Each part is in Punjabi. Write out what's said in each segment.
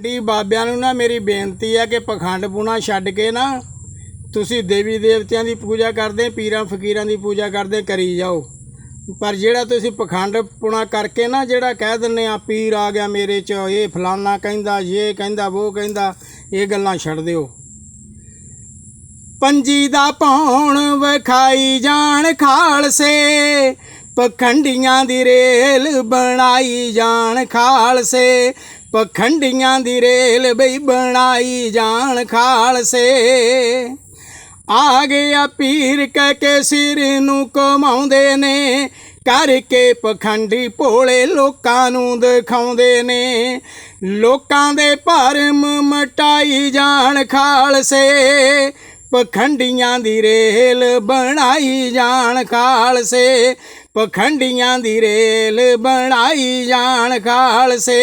ਡੀ ਬਾਬਿਆਂ ਨੂੰ ਨਾ ਮੇਰੀ ਬੇਨਤੀ ਹੈ ਕਿ ਪਖੰਡ ਪੁਣਾ ਛੱਡ ਕੇ ਨਾ ਤੁਸੀਂ ਦੇਵੀ ਦੇਵਤਿਆਂ ਦੀ ਪੂਜਾ ਕਰਦੇ, ਪੀਰਾਂ ਫਕੀਰਾਂ ਦੀ ਪੂਜਾ ਕਰਦੇ, ਕਰੀ ਜਾਓ। ਪਰ ਜਿਹੜਾ ਤੁਸੀਂ ਪਖੰਡ ਪੁਣਾ ਕਰਕੇ ਨਾ ਜਿਹੜਾ ਕਹਿ ਦਿੰਨੇ ਆ, ਪੀਰ ਆ ਗਿਆ ਮੇਰੇ ਚ, ਇਹ ਫਲਾਨਾ ਕਹਿੰਦਾ, ਇਹ ਕਹਿੰਦਾ, ਉਹ ਕਹਿੰਦਾ, ਇਹ ਗੱਲਾਂ ਛੱਡ ਦਿਓ। ਪੰਜੀ ਦਾ ਪੌਣ ਵਿਖਾਈ ਜਾਣ ਖਾਲਸੇ, ਪਖੰਡੀਆਂ ਦੀ ਰੇਲ ਬਣਾਈ ਜਾਣ ਖਾਲਸੇ ਪਖੰਡੀਆਂ ਦੀ ਰੇਲ ਬਈ ਬਣਾਈ ਜਾਣ ਖਾਲਸੇ। ਆ ਗਿਆ ਪੀਰ ਕਹਿ ਕੇ ਸਿਰ ਨੂੰ ਕਮਾਉਂਦੇ ਨੇ, ਕਰਕੇ ਪਖੰਡੀ ਭੋਲੇ ਲੋਕਾਂ ਨੂੰ ਦਿਖਾਉਂਦੇ ਨੇ। ਲੋਕਾਂ ਦੇ ਭਰਮ ਮਟਾਈ ਜਾਣ ਖਾਲਸੇ, ਪਖੰਡੀਆਂ ਦੀ ਰੇਲ ਬਣਾਈ ਜਾਣ ਖਾਲਸੇ। ਪਖੰਡੀਆਂ ਦੀ ਰੇਲ ਬਣਾਈ ਜਾਣ ਖਾਲਸੇ।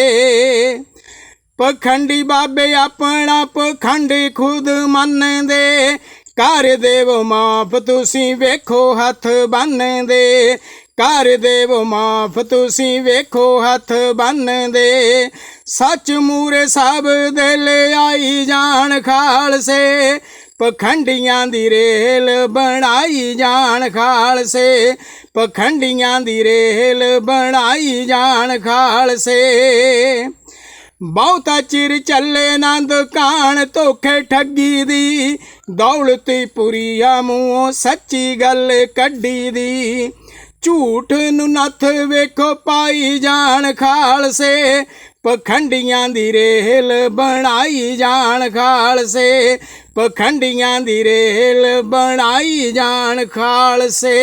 ਪਖੰਡੀ ਬਾਬੇ ਆਪਣਾ ਪਖੰਡ ਖੁਦ ਮੰਨਦੇ। ਕਰ ਦੇਵੋ ਮਾਫ ਤੁਸੀਂ ਵੇਖੋ ਹੱਥ ਬੰਨਦੇ। ਕਰ ਦੇਵੋ ਮਾਫ ਤੁਸੀਂ ਵੇਖੋ ਹੱਥ ਬੰਨਦੇ। ਸੱਚ ਮੂਰੇ ਸਭ ਦਿਲ ਆਈ ਜਾਣ ਖਾਲਸੇ। ਪਖੰਡੀਆਂ ਦੀ ਰੇਲ ਬਣਾਈ ਜਾਣ ਖਾਲਸੇ। ਪਖੰਡੀਆਂ ਦੀ ਰੇਲ ਬਣਾਈ ਜਾਣ ਖਾਲਸੇ। ਬਹੁਤਾ ਚਿਰ ਚੱਲੇ ਨਾ ਦੁਕਾਨ ਧੋਖੇ ਠੱਗੀ ਦੀ। ਦੌਲਤੀ ਪੁਰੀਆ ਮੂੰਹੋਂ ਸੱਚੀ ਗੱਲ ਕੱਢੀ ਦੀ। ਝੂਠ ਨੂੰ ਨੱਥ ਵੇਖੋ ਪਾਈ ਜਾਣ ਖਾਲਸੇ। ਪਖੰਡੀਆਂ ਦੀ ਰੇਲ ਬਣਾਈ ਜਾਣ ਖਾਲਸੇ। ਪਖੰਡੀਆਂ ਦੀ ਰੇਲ ਬਣਾਈ ਜਾਣ ਖਾਲਸੇ।